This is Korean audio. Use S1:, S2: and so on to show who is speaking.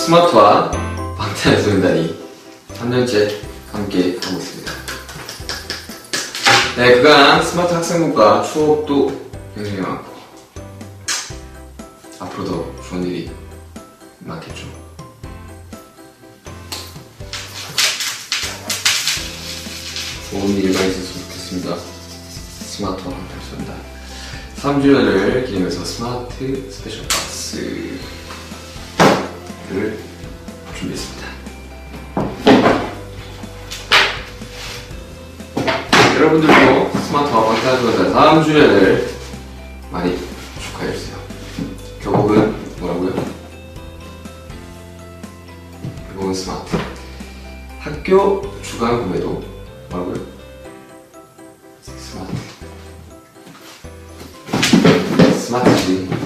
S1: 스마트와 방탄소년단이 3년째 함께 하고 있습니다. 네, 그간 스마트 학생분과 추억도 굉장히 많고 앞으로도 좋은 일이 많겠죠. 좋은 일만 있었으면 좋겠습니다. 스마트와 방탄소년단 3주년을 기념해서 스마트 스페셜 박스를 준비했습니다. 여러분들도 스마트와 방탄소년단 3주년을 많이 축하해주세요. 교복은 뭐라고요? 교복은 스마트. 학교 주간 구매도 뭐라고요? 스마트. 스마트지.